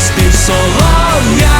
чути спів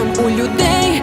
у людей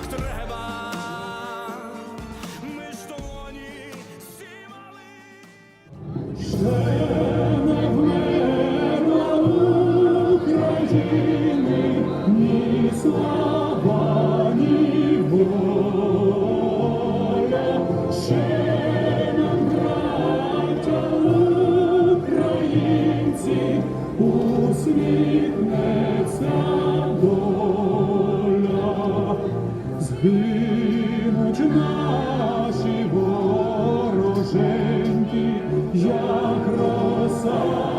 Lord.